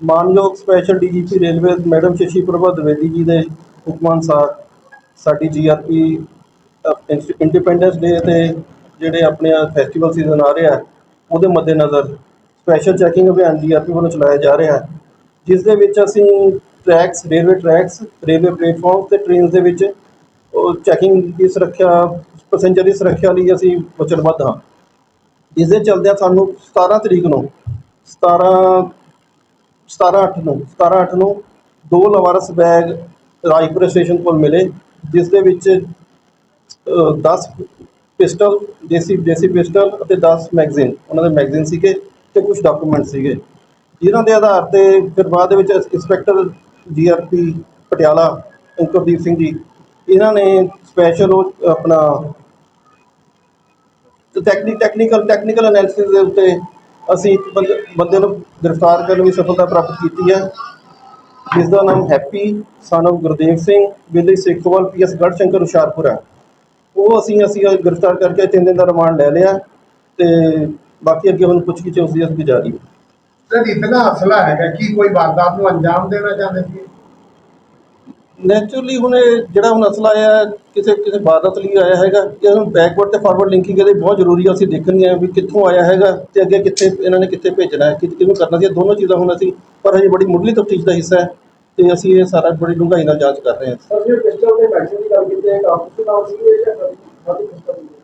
ਮਾਨਯੋਗ special DGP railway madam Shashi Prabha Dwivedi ji ਦੇ ਹੁਕਮ ਅਨੁਸਾਰ ਸਾਡੀ ਜੀਆਰਪੀ ਇੰਡੀਪੈਂਡੈਂਸ ਡੇ ਤੇ ਜਿਹੜੇ ਆਪਣੇ ਫੈਸਟੀਵਲ ਸੀਜ਼ਨ ਆ ਰਿਹਾ, ਉਹਦੇ ਮੱਦੇਨਜ਼ਰ ਸਪੈਸ਼ਲ ਚੈਕਿੰਗ ਅਭਿਆਨ ਜੀਆਰਪੀ ਵੱਲੋਂ ਚਲਾਇਆ ਜਾ ਰਿਹਾ ਜਿਸ ਦੇ ਵਿੱਚ ਅਸੀਂ tracks railway tracks railway platform ਤੇ ਟ੍ਰੇਨਸ ਦੇ ਵਿੱਚ ਉਹ ਚੈਕਿੰਗ ਦੀ ਸੁਰੱਖਿਆ ਪੈਸੇਂਜਰ ਦੀ ਸੁਰੱਖਿਆ ਲਈ ਅਸੀਂ ਵਚਨਬੱਧ ਹਾਂ। ਇਸ ਦੇ ਚਲਦਿਆਂ ਸਾਨੂੰ 17 ਤਰੀਕ ਨੂੰ 17 17 ਅੱਠ ਨੂੰ 17 ਅੱਠ ਨੂੰ ਦੋ ਲਵਾਰਸ ਬੈਗ ਰਾਜਪੁਰ ਸਟੇਸ਼ਨ ਕੋਲ ਮਿਲੇ ਜਿਸ ਦੇ ਵਿੱਚ ਅ, 10 ਪਿਸਟਲ ਦੇਸੀ ਦੇਸੀ ਪਿਸਟਲ ਅਤੇ 10 ਮੈਗਜ਼ੀਨ ਉਹਨਾਂ ਦੇ ਮੈਗਜ਼ੀਨ ਸੀਗੇ ਤੇ ਕੁਝ ਡਾਕੂਮੈਂਟ ਸੀਗੇ। ਜਿਨ੍ਹਾਂ ਦੇ ਆਧਾਰ ਤੇ ਫਿਰ ਬਾਅਦ ਦੇ ਵਿੱਚ ਇੰਸਪੈਕਟਰ ਜੀਆਰਪੀ ਪਟਿਆਲਾ ਅੰਕਰਦੀਪ ਸਿੰਘ ਜੀ ਇਹਨਾਂ ਨੇ ਸਪੈਸ਼ਲ ਉਹ ਆਪਣਾ ਟੈਕਨੀਕ ਟੈਕਨੀਕਲ ਟੈਕਨੀਕਲ ਐਨਾਲਿਸਿਸ ਦੇ ਉੱਤੇ ਅਸੀਂ ਇੱਕ ਬੰਦੇ ਬੰਦੇ ਨੂੰ ਗ੍ਰਿਫਤਾਰ ਕਰਨ ਦੀ ਸਫਲਤਾ ਪ੍ਰਾਪਤ ਕੀਤੀ ਹੈ। ਜਿਸ ਦਾ ਨਾਮ Happy son of Gurdev Singh village Sekhowal PS Garhshankar Hoshiarpur ਹੈ। ਉਹ ਅਸੀਂ ਅਸੀਂ ਗ੍ਰਿਫਤਾਰ ਕਰਕੇ ਤਿੰਨ ਦਿਨ ਦਾ ਰਿਮਾਂਡ ਲੈ ਲਿਆ ਤੇ ਬਾਕੀ ਅੱਗੇ ਹੁਣ ਪੁੱਛਗਿੱਛ ਉਸ ਦੀ ਅਸੀਂ ਜਾਰੀ ਹੈ। ਸਰ, ਇਤਨਾ ਅਸਲਾ ਹੈਗਾ ਕਿ ਕੋਈ ਵਾਰਦਾਤ ਨੂੰ ਅੰਜਾਮ ਦੇਣਾ ਚਾਹੁੰਦੇ ਸੀ ਨੈਚੁਰਲੀ ਹੁਣ ਇਹ ਜਿਹੜਾ ਹੁਣ ਅਸਲਾ ਆਇਆ ਕਿਸੇ ਕਿਸੇ ਬਾਦਤ ਲਈ ਆਇਆ ਹੈਗਾ ਇਹ ਹੁਣ ਬੈਕਵਰਡ ਤੇ ਫਾਰਵਰਡ ਲਿੰਕਿੰਗ ਇਹਦੇ ਬਹੁਤ ਜ਼ਰੂਰੀ ਹੈ ਅਸੀਂ ਦੇਖਣੀ ਹੈ ਵੀ ਕਿੱਥੋਂ ਆਇਆ ਹੈਗਾ ਤੇ ਅੱਗੇ ਕਿੱਥੇ ਇਹਨਾਂ ਨੇ ਕਿੱਥੇ ਭੇਜਣਾ ਹੈ ਕਿ ਕਿਹਨੂੰ ਕਰਨਾ ਸੀ ਦੋਨੋਂ ਚੀਜ਼ਾਂ ਹੁਣ ਅਸੀਂ ਪਰ ਹਜੇ ਬੜੀ ਮੁੱਢਲੀ ਤਫਤੀਸ਼ ਦਾ ਹਿੱਸਾ ਹੈ ਤੇ ਅਸੀਂ ਇਹ ਸਾਰਾ ਬੜੀ ਡੂੰਘਾਈ ਨਾਲ ਜਾਂਚ ਕਰ ਰਹੇ ਹਾਂ। ਸਰ ਜੇ ਪਿਸਟਲ ਦੇ ਮੈਗਜ਼ੀਨ ਦੀ ਗੱਲ ਕੀਤੀ ਹੈ ਕਾਫੀ ਨਾਲ ਸੀ ਇਹ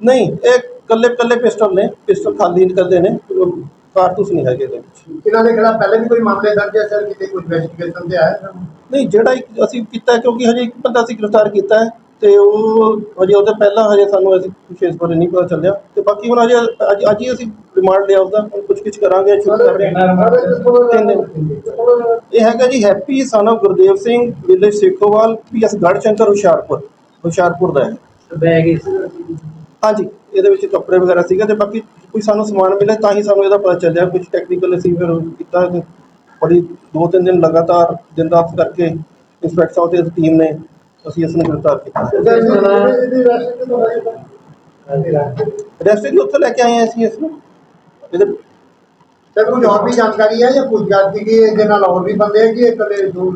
ਨਹੀਂ ਇਹ ਕੱਲੇ ਕੱਲੇ ਪਿਸਟਲ ਨੇ ਪਿਸਟਲ ਖਾਲੀ ਕਰਦੇ ਨੇ। ਕਾਰਤੂਸ ਨਹੀਂ ਹੈਗੇ ਇਹਦੇ ਵਿੱਚ। ਇਹਨਾਂ ਦੇ ਖਿਲਾਫ ਪਹਿਲੇ ਵੀ ਕੋਈ ਮਾਮਲੇ ਦਰਜ ਹੈ ਸਰ? ਕਿਤੇ ਕੋਈ ਇਨਵੈਸਟੀਗੇਸ਼ਨ ਤੇ ਆਇਆ ਨਹੀਂ ਜਿਹੜਾ ਇੱਕ ਅਸੀਂ ਕੀਤਾ ਕਿਉਂਕਿ ਹਜੇ ਇੱਕ ਬੰਦਾ ਅਸੀਂ ਗ੍ਰਿਫਤਾਰ ਕੀਤਾ ਹੈ ਤੇ ਉਹ ਹਜੇ ਉਹਦੇ ਪਹਿਲਾਂ ਹਜੇ ਸਾਨੂੰ ਅਸੀਂ ਕੁਛ ਇਸ ਬਾਰੇ ਨਹੀਂ ਪਤਾ ਚੱਲਿਆ। ਤੇ ਬਾਕੀ ਹੁਣ ਹਜੇ ਅੱਜ ਅੱਜ ਹੀ ਅਸੀਂ ਰਿਮਾਂਡ ਲਿਆ ਉਹਦਾ ਹੁਣ ਪੁੱਛ ਗਿੱਛ ਕਰਾਂਗੇ ਸ਼ੁਰੂ ਕਰ ਰਹੇ ਹਾਂ। ਇਹ ਹੈਗਾ ਜੀ Happy of Gurdev Singh village Sekhowal PS Garhshankar Hoshiarpur. Hoshiarpur ਦਾ ਹੈ। ਬੈਗ ਇਸ ਹਾਂਜੀ ਇਹਦੇ ਵਿੱਚ ਕੱਪੜੇ ਵਗੈਰਾ ਸੀਗਾ ਤੇ ਬਾਕੀ ਕੋਈ ਸਾਨੂੰ ਸਮਾਨ ਮਿਲੇ ਤਾਂ ਹੀ ਸਾਨੂੰ ਇਹਦਾ ਪਤਾ ਚੱਲਿਆ। ਕੁਝ ਟੈਕਨੀਕਲ ਅਸੀਂ ਫਿਰ ਕੀਤਾ ਬੜੀ ਦੋ ਤਿੰਨ ਦਿਨ ਲਗਾਤਾਰ ਦਿਨ ਰਾਤ ਕਰਕੇ ਇੰਸਪੈਕਟਰ ਸਾਹਿਬ ਤੇ ਟੀਮ ਨੇ ਅਸੀਂ ਇਸ ਨੂੰ ਗ੍ਰਿਫਤਾਰ ਕੀਤਾ। ਰੈਸਟ ਵੀ ਉੱਥੇ ਲੈ ਕੇ ਆਏ ਅਸੀਂ ਇਸ ਨੂੰ। ਇਹਦੇ ਸਰ ਕੁਝ ਹੋਰ ਵੀ ਜਾਣਕਾਰੀ ਹੈ ਜਾਂ ਕੁਝ ਜਾਣਕਾਰੀ ਕਿ ਇਹਦੇ ਨਾਲ ਹੋਰ ਵੀ ਬੰਦੇ ਹੈ ਕਿ ਇਕੱਲੇ ਦੋ।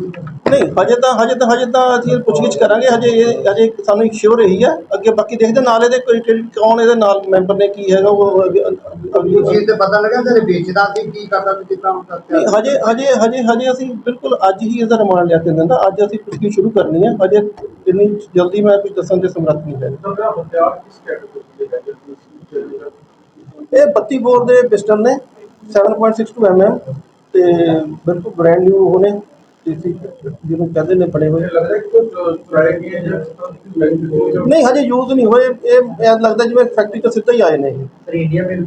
ਨਹੀਂ ਹਜੇ ਤਾਂ ਹਜੇ ਤਾਂ ਹਜੇ ਤਾਂ ਅਸੀਂ ਪੁੱਛਗਿੱਛ ਕਰਾਂਗੇ। ਹਜੇ ਇਹ ਹਜੇ ਸਾਨੂੰ ਇੱਕ ਸ਼ੋਰ ਰਹੀ ਹੈ। ਅੱਗੇ ਬਾਕੀ ਦੇਖਦੇ ਨਾਲ ਇਹਦੇ ਕੋਈ ਕਿਹੜੀ- ਕੌਣ ਇਹਦੇ ਨਾਲ ਮੈਂਬਰ ਨੇ ਕੀ ਹੈਗਾ ਉਹ ਅੱਗੇ- ਅਗਲੀ ਇਸ ਚੀਜ਼ ਤੇ ਪਤਾ ਲੱਗਾ ਤੇ ਵੇਚਦਾ ਸੀ ਕੀ ਕਰਦਾ ਸੀ ਕਿੱਦਾਂ ਹੁੰਦਾ ਨਹੀਂ ਹਜੇ ਹਜੇ ਹਜੇ ਹਜੇ ਅਸੀਂ ਬਿਲਕੁਲ ਅੱਜ ਹੀ ਇਹਦਾ ਰਿਮਾਂਡ ਲਿਆ ਕੇ ਦਿੰਦਾ। ਅੱਜ ਅਸੀਂ ਪੁੱਛਗਿੱਛ ਸ਼ੁਰੂ ਕਰਨੀ ਹੈ। ਹਜੇ ਇੰਨੀ ਜਲਦੀ ਮੈਂ ਕੁਝ ਦੱਸਣ ਦੇ ਸਮਰੱਥ ਨਹੀਂ ਹੈ? ਇਹ 32 ਬੋਰ ਦੇ ਪਿਸਟਲ ਨੇ 7.62 mm ਤੇ ਬਿਲਕੁਲ ਬ੍ਰਾਂਡ ਨਿਊ ਹੋਣੇ ਸੀ ਜਿਹਨੂੰ ਕਹਿੰਦੇ ਨੇ ਬਣੇ ਹੋਏ ਨਹੀਂ ਹਜੇ ਯੂਜ਼ ਨਹੀਂ ਹੋਏ ਇਹ ਇਹ ਲੱਗਦਾ ਜਿਵੇਂ ਫੈਕਟਰੀ ਤੋਂ ਸਿੱਧਾ ਹੀ ਆਏ ਨੇ ਇਹ। ਸਰ ਇੰਡੀਆ ਵਿੱਚ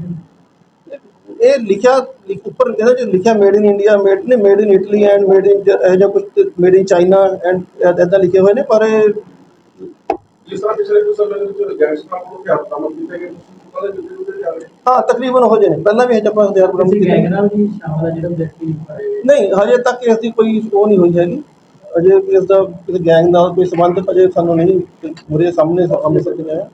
ਇਹ ਲਿਖਿਆ ਲਿਖ- ਉੱਪਰ ਇਹਦੇ ਚ ਲਿਖਿਆ ਮੇਡ ਇਨ ਇੰਡੀਆ ਮੇਡ ਨੇ made in Italy and made in ਇਹ ਜਿਹਾ ਕੁਝ ਮੇਡ ਇਨ ਚਾਈਨਾ ਐਂਡ ਇਦਾਂ ਲਿਖੇ ਹੋਏ ਨੇ ਪਰ ਇਹ ਜਿਸ ਤਰ੍ਹਾਂ ਪਿਛਲੇ ਕੁਝ ਸਮੇਂ ਦੇ ਵਿੱਚ ਗੈਂਗਸਟਰਾਂ ਕੋਲ ਹਥਿਆਰ ਬਰਾਮਦ ਕੀਤੇ ਗਏ ਤੁਸੀਂ ਜਾ ਰਹੇ ਹਾਂ ਤਕਰੀਬਨ ਹੋ ਜਾਣੇ ਪਹਿਲਾਂ ਵੀ ਇਹ ਜਪਾ ਹਥਿਆਰ ਬਰਾਮਦ ਕੀਤੇ। ਨੇ। ਜਿਹੜਾ ਵਿਅਕਤੀ ਫੜੇ ਨਹੀਂ ਹਜੇ ਤੱਕ ਇਸ ਦੀ ਕੋਈ ਉਹ ਨਹੀਂ ਹੋਈ ਹੈਗੀ। ਅਜੇ ਇਸ ਦਾ ਕਿਸੇ ਗੈਂਗ ਨਾਲ ਕੋਈ ਸੰਬੰਧ ਅਜੇ ਸਾਨੂੰ ਨਹੀਂ ਮੁਰੇ ਸਾਹਮਣੇ ਅੰਮ੍ਰਿਤਸਰ ਚ ਆਇਆ